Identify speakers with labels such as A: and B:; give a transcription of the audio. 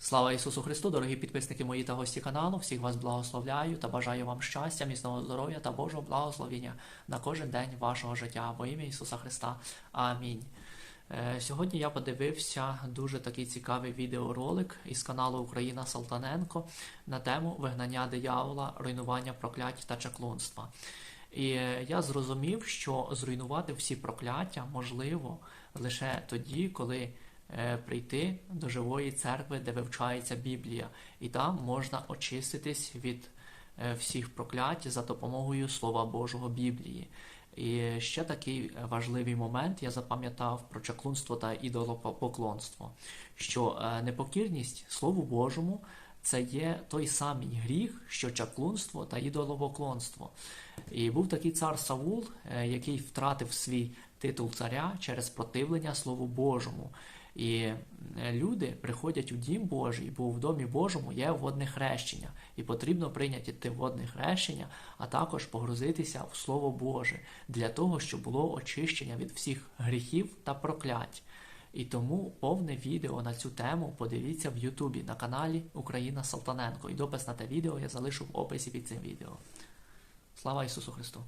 A: Слава Ісусу Христу, дорогі підписники мої та гості каналу. Всіх вас благословляю та бажаю вам щастя, міцного здоров'я та Божого благословення на кожен день вашого життя. Во ім'я Ісуса Христа. Амінь. Е, Сьогодні я подивився дуже такий цікавий відеоролик із каналу Україна Салтаненко на тему вигнання диявола, руйнування проклять та чаклунства. І е, я зрозумів, що зруйнувати всі прокляття можливо лише тоді, коли прийти до живої церкви, де вивчається Біблія, і там можна очиститись від е, всіх проклять за допомогою Слова Божого Біблії. І ще такий важливий момент я запам'ятав про чаклунство та ідолопоклонство, що е, непокірність Слову Божому це є той самий гріх, що чаклунство та ідолопоклонство. І був такий цар Саул, е, який втратив свій титул царя через противлення Слову Божому. І е, люди приходять у дім Божий, бо в домі Божому є водне хрещення, і потрібно прийняти те водне хрещення, а також погрузитися в Слово Боже для того, щоб було очищення від всіх гріхів та проклять. І тому повне відео на цю тему подивіться в Ютубі на каналі Україна Салтаненко. І допис на те відео я залишу в описі під цим відео. Слава Ісусу Христу!